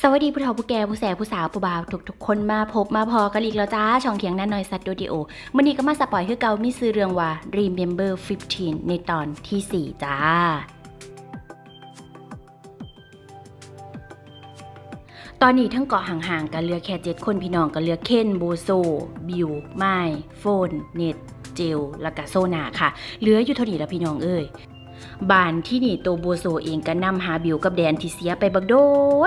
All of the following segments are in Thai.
สวัสดีผู้เฒ่าผู้แก่ผู้แสบผู้สาวผู้บ่าวทุกทุกๆคนมาพบมาพอกันอีกแล้วจ้า ช่องเถียงนันหน่อยสัตว์ดูดิโอมันนี้ก็มาสปอยคือเก่ามีซื้อเรื่องว่า Remember 15 ในตอนที่ 4 จ้าตอนนี้ทั้งเกาะห่างๆกันเหลือแค่เจ็ดคนพี่น้องก็เหลือเคนโบโซ บิวไมโฟน เน็ตเจลแล้วก็โซนาค่ะ เหลืออยู่เท่านี้แล้วพี่น้องเอ้ย บ้านที่นี่โตวโบโซเองก็นำหาบิวกับแดนที่เสียไปบักโด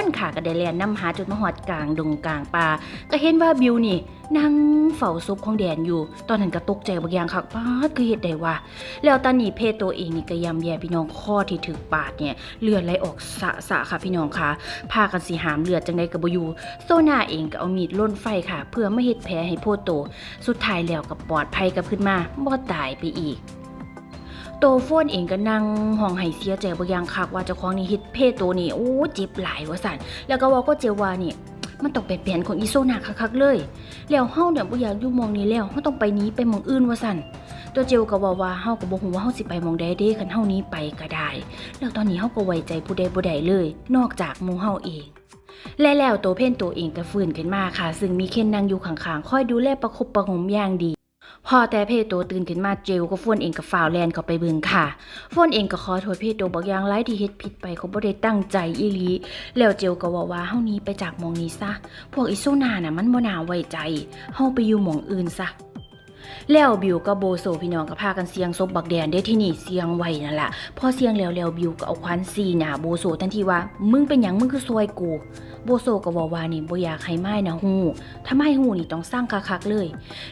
นค่ะก็ได้แลนนำหาจนมาหอดกลางดงกลางป่าก็เห็นว่าบิวนี่นั่งเฝ้าศพของแดนอยู่ ตอนนั้นก็ตกใจบางอย่างคักปาคือเฮ็ดได้ว่าแล้วตอนนี้เพศตัวเองนี่ก็ยำแย่พี่น้องข้อที่ถึกปาดเนี่ยเลือดไหลออกสะสะค่ะพี่น้องค่ะพากันสิหามเลือดจังไดก็บ่อยู่โซนาเองก็เอามีดล่นไฟค่ะ เพื่อไม่เฮ็ดแผลให้โพโต สุดท้ายแล้วก็ปลอดภัยกับขึ้นมาบ่ตายไปอีก โตโฟนเองก็นั่งห้องไห้เสียใจบางอย่างคักว่าเจ้าของนี่ฮิตเพศตัวนี่โอ้เจ็บหลายว่าสันแล้วก็ว่าก็เจว่านี่มันต้องเป็นแผนของอีโซนาคักๆเลย แล้วเฮาเนี่ยบ่อยากอยู่มองนี้แล้วเฮาต้องไปนี้ไปมองอื่นว่าสั่นตัวเจลก็ว่าว่าเฮาก็บ่ฮู้ว่าเฮาสิไปมองใดเด้คันเฮานี้ไปก็ได้ แล้วตอนนี้เฮาก็ไว้ใจผู้ใดบ่ได้เลย นอกจากหมู่เฮาเองและแล้วตัวเพ่นตัวเองก็ฟื้นขึ้นมาค่ะ ซึ่งมีเคนนั่งอยู่ข้างๆคอยดูแลประคบประหงมอย่างดี พอแต่เพโตตื่นขึ้นมาเจลก็ฟวนเองกับฝ่าวแลนเข้าไปเบิงค่ะฟวนเองก็ขอโทษเพโตบอกอย่างไรที่เฮ็ดผิดไปเขาบ่ได้ตั้งใจอีหลีแล้วเจลก็ว่าว่าเฮานี้ไปจากมองนี้ซะ พวกอิโซนาน่ะมันบ่น่าไว้ใจเฮาไปอยู่หมองอื่นซะ แล้วบิวกับโบโซพี่น้องก็พากันเสียงซบบักแดนได้ที่นี่เสียงไว้นั่นแหละพอเสียงแล้วแล้วบิวก็เอาควันซีหน้าโบโซทันทีว่า มึงเป็นหยังมึงคือซวยกูโบโซก็บอกว่านี่บ่อยากให้ไม้นะฮู้ถ้าไม้ฮู้นี่ต้องสร้างคักๆเลย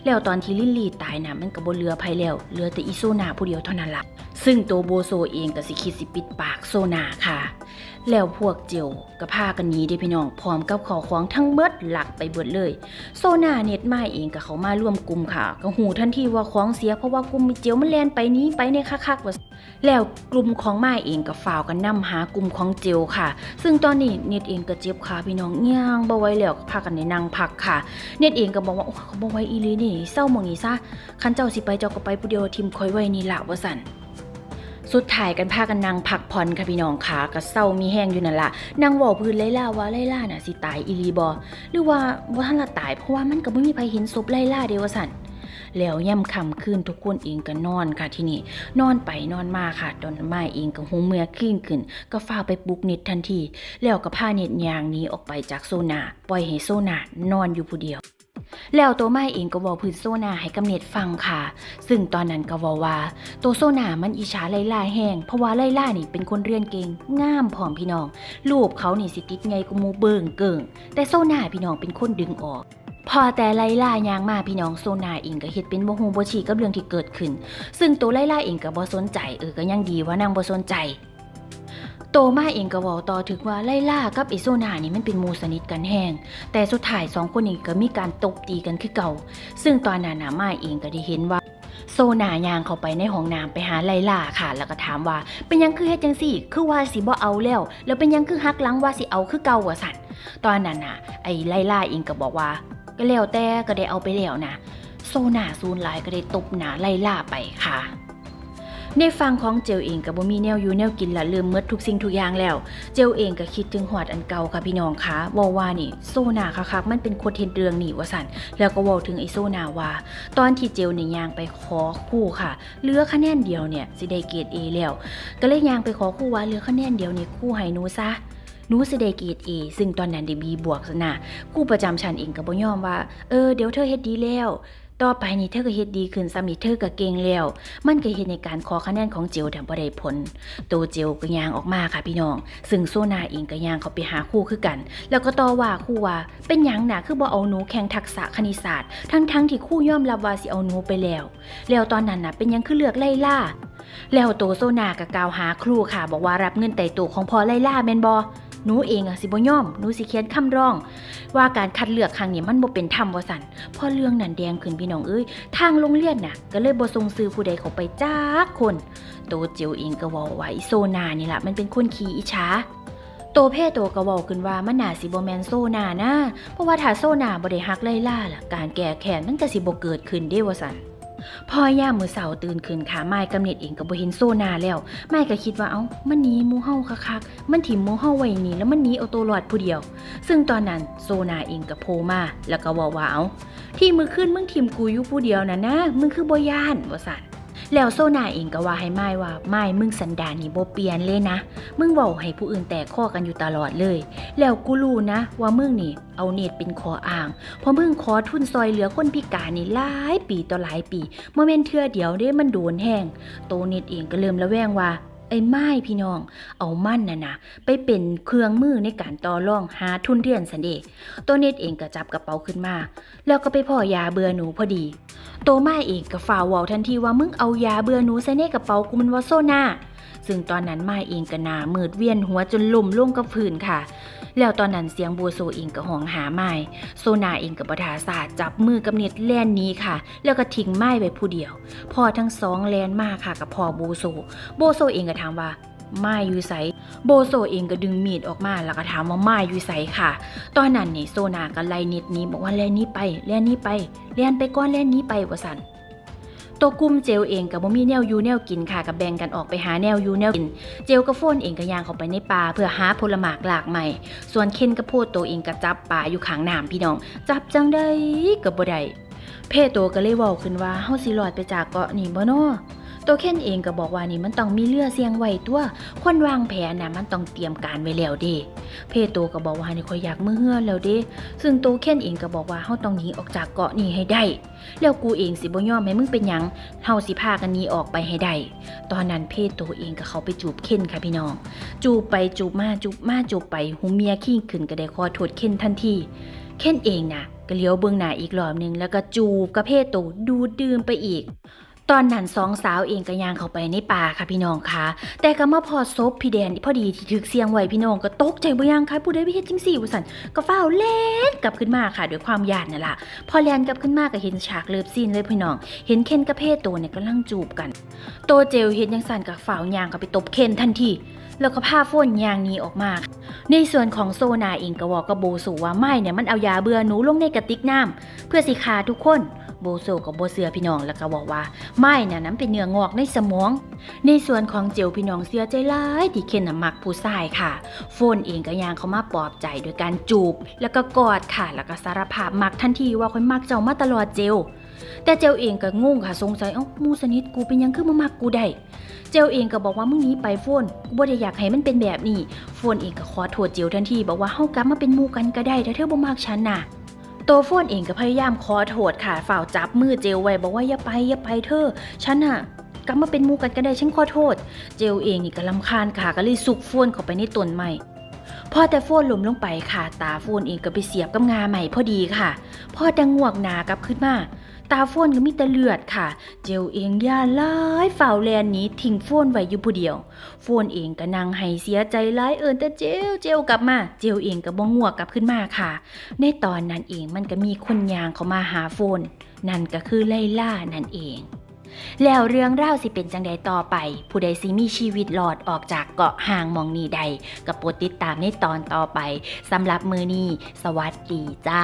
แล้วตอนที่ลิลลี่ตายน่ะมันก็บ่เหลือภัยแล้วเหลือแต่อีโซนาผู้เดียวเท่านั้นล่ะซึ่งตัวโบโซเองก็สิคิดสิปิดปากโซนาค่ะ แล้วพวกเจียวก็พากันหนีได้พี่น้อง พร้อมกับขอของทั้งเบิดหลักไปเบิดเลย โซนาเน็ตมาเองกับเขามาร่วมกลุ่มค่ะ ก็หูทันทีว่าของเสียเพราะว่ากลุ่มเจียวมันแลนไปนี้ไปในคักๆว่าแล้วกลุ่มของมาเองก็ฝ่าวกันนำหากลุ่มของเจียวค่ะ ซึ่งตอนนี้เน็ตเองก็เจ็บขาพี่น้องย่างบ่ไหวแล้วก็พากันในนั่งพักค่ะ เน็ตเองก็บอกว่าโอ้เขาบ่ไหวอีลีนี่เศร้าหมองนี้ซะคันเจ้าสิไปเจ้าก็ไปผู้เดียวทิมคอยไว้นี่ละว่าสั่น สุดท้ายกันพากันนั่งพักผ่อนค่ะพี่น้องค่ะก็เศร้ามีแห้งอยู่นั่นละนางว่าพื้นไล่ล่าว่าไล่ล่าน่ะสิตายอีลีบอหรือว่าบ่าทันละตายเพราะว่ามันก็บ่มีใครเห็นศพไล่ล่าเดวสันแล้วย่ำค่ำคืนทุกคนเองก็นอนค่ะที่นี่นอนไปนอนมาค่ะตอนไม้เองก็หูเมื่อคลื่นขึ้น ก็ฟ้าไปปลุกเน็ตทันที แล้วก็พาเน็ตยางหนี้ออกไปจากโซนาปล่อยให้โซนานอนอยู่ผู้เดียว แล้วตัวไม้เองก็บอกพื้นโซนาให้กำเนิดฟังค่ะ ซึ่งตอนนั้นก็บอกว่าตัวโซนามันอิจฉาไล่ล่าแห้งเพราะว่าไล่ล่านี่เป็นคนเรียนเก่งงามผอมพี่น้องรูปเขานี่สิติดไงกูมูเบิงเกิงแต่โซนาพี่น้องเป็นคนดึงออกพอแต่ไล่ล่ายางมาพี่น้องโซนาเองก็เฮ็ดเป็นบ่ฮู้บ่ชี้กับเรื่องที่เกิดขึ้น ซึ่งตัวไล่ล่าเองก็บ่สนใจเออก็ยังดีว่านางบ่สนใจ โตมาเองก็บอกต่อถึงว่าไล่ล่ากับไอโซนานี่มันเป็นมูสนิทกันแห้งแต่สุดท้ายสองคนนี้ก็มีการตบตีกันคือเก่า ซึ่งตอนนั้นน่ะมาเองก็ได้เห็นว่าโซนายางเข้าไปในห้องน้ำไปหาไลล่าค่ะ แล้วก็ถามว่า เป็นยังคือเฮ็ดจังซี่ คือว่าสิบ่เอาแล้ว แล้วเป็นยังคือฮักหลังว่าสิเอาคือเก่าว่าสั่นตอนนั้นน่ะ ไอ้ไลล่าเองก็บอกว่า ก็แล้วแต่ก็ได้เอาไปแล้วนะโซนาซูนหลก็ได้ตบหนาไลล่าไปค่ะ ในฟังของเจลเองกับบ่มีแนวอยู่แนวกินละลืมเมดทุกสิ่งทุกอย่างแล้ว เจลเองก็คิดถึงหอดอันเก่าค่ะพี่น้องคะว่าว่านี่โซนาค่ะคักมันเป็นคนเห็นเรื่องนี่ว่าสันแล้วก็ว้าถึงไอโซนาว่า ตอนที่เจลเนี่ยยางไปขอคู่ค่ะเหลือคะแนนเดียวเนี่ยสิได้เกรดเอแล้วก็เลยยางไปขอคู่ว่าเหลือคะแนนเดียวนี่คู่ให้นูซะนูสิได้เกรดเอซึ่งตอนนั้นได้บีบวกซะนะคู่ประจำชั้นเองก็บ่ยอมว่า เออเดี๋ยวเธอเฮ็ดดีแล้ว ต่อไปนี่เธอก็เฮ็ดดีขึ้นซ้ำนี่เธอก็เก่งแล้ว มันก็เฮ็ดในการขอคะแนนของเจลแต่บ่ได้ผล ตัวเจลก็ย่างออกมาค่ะพี่น้อง ซึ่งโซนาเองก็ย่างเขาไปหาคู่คือกัน แล้วก็ต่อว่าคู่ว่าเป็นยังน่ะคือบ่เอาหนูแข่งทักษะคณิตศาสตร์ ทั้งๆที่คู่ยอมรับว่าสิเอาหนูไปแล้ว แล้วตอนนั้นน่ะเป็นยังคือเลือกไล่ล่าแล้วโตโซนาก็กาวหาครูค่ะ บอกว่ารับเงินไต่ตัวของพอไล่ล่าแมนบ่ หนูเองอะสิบ่ยอมหนูสิเขียนคำร้อง ว่าการคัดเลือกครั้งนี้มันบ่เป็นธรรมว่าซั่นพอเรื่องนั้นแดงขึ้นพี่น้องเอ้ยทางโรงเรียนน่ะ ก็เลยบ่ส่งซื้อผู้ใดเข้าไปจักคนโตเจียวเองก็เว้าไว้โซนานี่ละมันเป็นคนขี้อิจฉาโตเพ่โตก็เว้าขึ้นว่ามันน่าสิบแมนโซนานะเพราะว่าถ้าโซนาบ่ได้ฮักไล่ล่าล่ะการแก้แค้นมันก็สิบ่เกิดขึ้นเด้ว่าซั่น พอย่ามือเสาตื่นขึ้นขาไม้กำเนิดเองกับ่เห็นโซนาแล้วไม้ก็คิดว่าเอ้ามันหนีมูเฮาคักๆมันถิ่มมูเฮาไว้นี่แล้วมันหนีเอาตัวรอดผู้เดียว ซึ่งตอนนั้นโซนาเองกับโผล่มาแล้วก็บอกว่าเอ้าที่มือขึ้นมึงถิ่มกูอยู่ผู้เดียวนะนะมึงคือบ่ย่านว่าซั่น แล้วโซนาเองก็ว่าให้ไม้ว่าไม้มึงสันดานนี่บ่เปลี่ยนเลยนะ มึงเว้าให้ผู้อื่นแตกข้อกันอยู่ตลอดเลย แล้วกูรู้นะ ว่ามึงนี่ เอาเน็ตเป็นขออ้างเพราะมึงขอทุนซอยเหลือคนพิการนี่หลายปีต่อหลายปีโมเมนเทื่อเดียวเด้มันโดนแห้งโตเน็ตเองก็เริ่มระแวงว่า อ้ไม้พี่น้อง เอามั่นน่ะนะไปเป็นเครื่องมือในการต่อรองหาทุนเรียนสันเดโตเน็ตเองก็จับกระเป๋าขึ้นมา แล้วก็ไปพ่อยาเบื่อหนูพอดีโตไม้เองก็ฝ่าเวาทันทีว่ามึงเอายาเบื่อหนูใส่ในกระเป๋ากูมันว่าโซนาซึ่งตอนนั้นไม้เองก็หนามืดเวียนหัวจนล่มลงกับพื้นค่ะ แล้วตอนนั้นเสียงโบโซเองก็ห้องหาไม้โซนาเองกับประธาศาสจับมือกับเน็ตแลนนี้ค่ะ แล้วก็ทิ้งไม้ไว้ผู้เดียว พอทั้งสองแลนมากค่ะกับพอโบโซ โบโซเองก็ถามว่าไม้อยู่ไสโบโซเองก็ดึงมีดออกมาแล้วก็ถามว่าไม้อยู่ไสค่ะ ตอนนั้นนี่โซนาก็ไล่เน็ตนี้บอกว่าแล่นนี้ไปแล่นนี้ไปแล่นไปก้อนแล่นนี้ไปว่าสัน ตัวกลุ่มเจลเองกับบ่มีแนวยูแนวกินค่ะกับแบ่งกันออกไปหาแนวยูแนวกิน เจลกับโฟนเองก็ย่างเข้าไปในป่าเพื่อหาผลหมากหลากใหม่ ส่วนเคนกับโพดตัวเองก็จับป่าอยู่ขางน้ำพี่น้อง จับจังได้กับบ่ได้เพ่ตัวก็เลยว่าขึ้นว่าเฮาสิรอดไปจากเกาะนี่บ่เนาะ ตัวเคนเองก็บอกว่านี่มันต้องมีเรือเสียงไว้ตัว คนวางแผนนะมันต้องเตรียมการไว้แล้วเด้เพโตก็บอกว่านี่ข่อยอยากมือเฮือแล้วเด้ซึ่งตัวเคนเองก็บอกว่าเฮาต้องหนีออกจากเกาะนี้ให้ได้ แล้วกูเองสิบ่ยอมให้มึงเป็นหยังเฮาสิพากันหนีออกไปให้ได้ ตอนนั้นเพโตเองก็เขาไปจูบเคนค่ะพี่น้อง จูบไปจูบมาจูบมาจูบไปหูเมียขี้ขึ้นก็ได้ขอโทษเคนทันทีเคนเองนะก็เลี้ยวเบื้องหน้าอีกรอบหนึ่งแล้วก็จูบกับเพโตดูดดื่มไปอีก ตอนนั้นสองสาวเองก็ย่างเข้าไปในป่าค่ะพี่น้องค่ะ แต่ก็มาพอซบพี่แดนพอดีที่ถึกเสียงไว้พี่น้องก็ตกใจบ่ยังค่ะผู้ใดไปเฮ็ดจังซี่ว่าซั่นก็ฟ้าวแล่นกลับขึ้นมาค่ะด้วยความยานนั่นล่ะพอแลนกลับขึ้นมาก็เห็นฉากเลิฟซีนเลยพี่น้อง เห็นเคนกับเพโตเนี่ยกำลังจูบกัน โตเจลเห็นยังสันกับฝ่าวยางก็ไปตบเคนทันทีแล้วก็พาโฟนยางหนี้ออกมา ในส่วนของโซนาเองก็บอกกับโบสูว่าไม่เนี่ยมันเอายาเบื่อหนูลงในกระติกน้ำเพื่อสิคาทุกคน โบโซกับโบเสือพี่น้องแล้วก็บอกว่าไม่นี่ยนั้นเป็นเนื้องอกในสมอง ในส่วนของเจลพี่น้องเสียใจร้ายที่เคนน่ะมักผู้ชายค่ะ โฟนเองก็ยางเขามาปลอบใจโดยการจูบ แล้วก็กอดค่ะ แล้วก็สารภาพมักทันทีว่าคนมักเจ้ามาตลอดเจลแต่เจลเองก็งงค่ะสงสัยเอ้ามูสนิทกูเป็นยังคือมามักกูได้เจลเองก็บอกว่ามึงนี้ไปโฟนกูบ่ได้อยากให้มันเป็นแบบนี้โฟนเองก็ขอโทษเจลทันทีบอกว่าเฮากลับมาเป็นมูกันก็ได้ถ้าเธอบ่มักฉันน่ะ โตโฟนเองก็พยายามขอโทษค่ะฝ่าวจับมือเจลไว้บอกว่าอย่าไปอย่าไปเธอฉันอะกลับมาเป็นมูกันก็ได้ฉันขอโทษ เจลเองนี่ก็ลำคาญค่ะก็เลยสุกโฟนเข้าไปในต้นไม่พ่อแต่โฟนหล่มลงไปค่ะ ตาโฟนเองก็ไปเสียบกับงาใหม่พอดีค่ะพ่อดังงวกหนากับขึ้นมา ตาโฟนก็มีแต่เลือดค่ะ เจลเองย่าหลายฝ่าวแลนหนี้ทิ้งโฟนไว้อยู่ผู้เดียว โฟนเองก็นั่งให้เสียใจร้ายเอินแต่เจลเจลกลับมา เจลเองก็บ่งวกกลับขึ้นมาค่ะ ในตอนนั้นเองมันก็มีคนยางเขามาหาโฟน นั่นก็คือไล่ล่านั่นเองแล้วเรื่องราวสิเป็นจังใดต่อไป ผู้ใดสิมีชีวิตหลอดออกจากเกาะห่างมองนีใดก็โปรดติดตามในตอนต่อไปสำหรับมือนี้สวัสดีจ้า